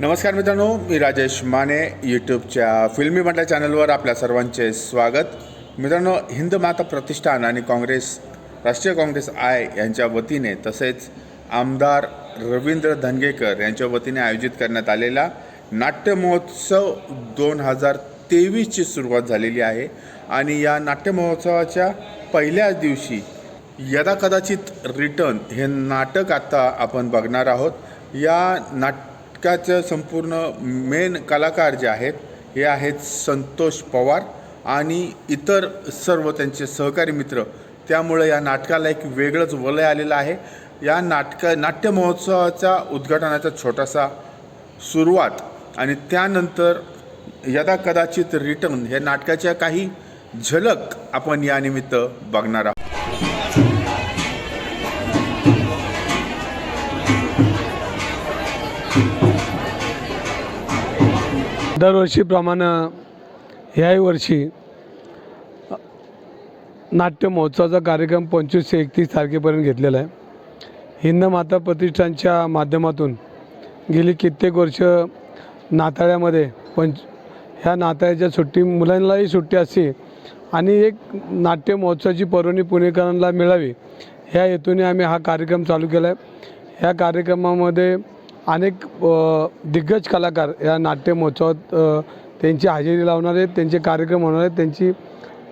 नमस्कार मित्रांनो मी राजेश माने यूट्यूबच्या फिल्मी म्हटल्या चॅनलवर आपल्या सर्वांचे स्वागत. मित्रांनो हिंद माता प्रतिष्ठान आणि काँग्रेस राष्ट्रीय काँग्रेस आय यांच्या वतीने तसेच आमदार रवींद्र धनगेकर यांच्या वतीने आयोजित करण्यात आलेला नाट्य महोत्सव दोन हजार तेवीसची सुरुवात झालेली आहे. आणि या नाट्य महोत्सवाच्या पहिल्याच दिवशी यदा कदाचित रिटर्न हे नाटक आता आपण बघणार आहोत. या नाटकाचं संपूर्ण मेन कलाकार जे आहेत हे आहेत संतोष पवार आणि इतर सर्व त्यांचे सहकारी मित्र. त्यामुळे या नाटकाला एक वेगळंच वलय आलेलं आहे. या नाटका नाट्य महोत्सवाचा उद्घाटनाचा छोटासा सुरुवात आणि त्यानंतर यदा कदाचित रिटर्न या नाटकाच्या काही झलक आपण यानिमित्त बघणार आहोत. दरवर्षीप्रमाणे ह्याही वर्षी नाट्य महोत्सवाचा कार्यक्रम पंचवीस ते एकतीस तारखेपर्यंत घेतलेला आहे. हिंद माता प्रतिष्ठानच्या माध्यमातून गेली कित्येक वर्ष नाताळ्यामध्ये पंच ह्या नाताळ्याच्या सुट्टी मुलांनाही सुट्टी असते आणि एक नाट्य महोत्सवाची पर्वणी पुणेकरांना मिळावी ह्या हेतूने आम्ही हा कार्यक्रम चालू केला आहे ह्या कार्यक्रमामध्ये अनेक दिग्गज कलाकार या नाट्य महोत्सवात त्यांची हजेरी लावणार आहेत त्यांचे कार्यक्रम होणार आहेत त्यांची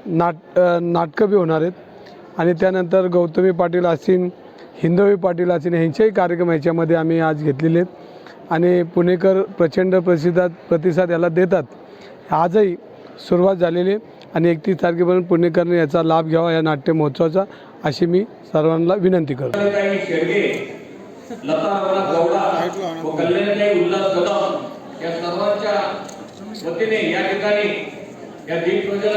नाट नाटकं बी होणार आहेत. आणि त्यानंतर गौतमी पाटील असतील हिंदवी पाटील असिन यांचेही कार्यक्रम ह्याच्यामध्ये आम्ही आज घेतलेले आहेत. आणि पुणेकर प्रचंड प्रसिद्धात प्रतिसाद याला देतात. आजही सुरुवात झालेली आहे आणि एकतीस तारखेपर्यंत पुणेकरने याचा लाभ घ्यावा या नाट्य महोत्सवाचा अशी मी सर्वांना विनंती करतो. लता रघुनाथ गौडा व कल्याणताई उल्हास कदम या सर्वांच्या वतीने या ठिकाणी या दीप प्रज्वलन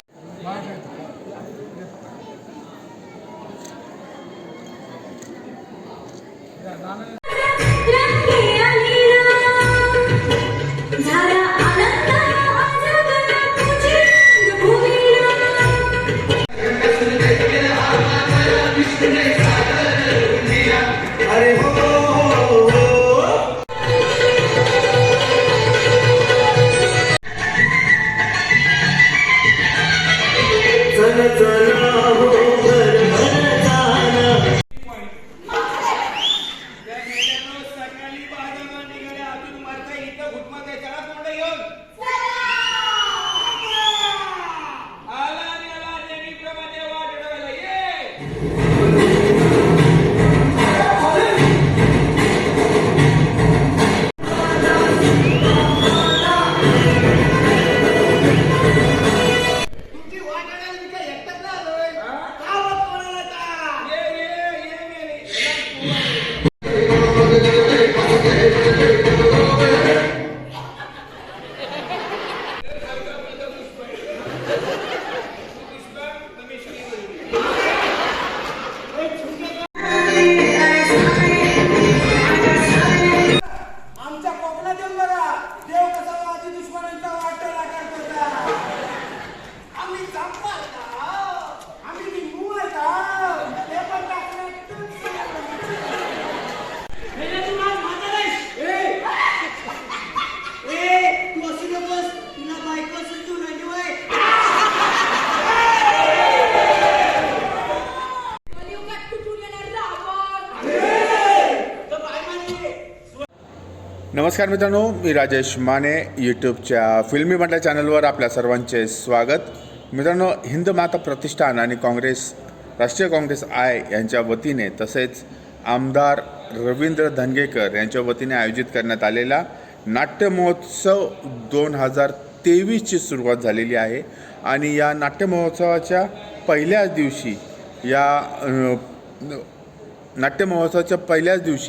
नमस्कार मित्रांनो मी राजेश माने यूट्यूबच्या फिल्मी म्हटल्या चॅनलवर आपल्या सर्वांचे स्वागत. मित्रांनो हिंद माता प्रतिष्ठान आणि काँग्रेस राष्ट्रीय काँग्रेस आय यांच्या वतीने तसेच आमदार रवींद्र धनगेकर यांच्या वतीने आयोजित करण्यात आलेला नाट्य महोत्सव दोन हजार तेवीसची सुरुवात झालेली आहे. आणि या नाट्य महोत्सवाच्या पहिल्याच दिवशी या नाट्य महोत्सवाच्या पहिल्याच दिवशी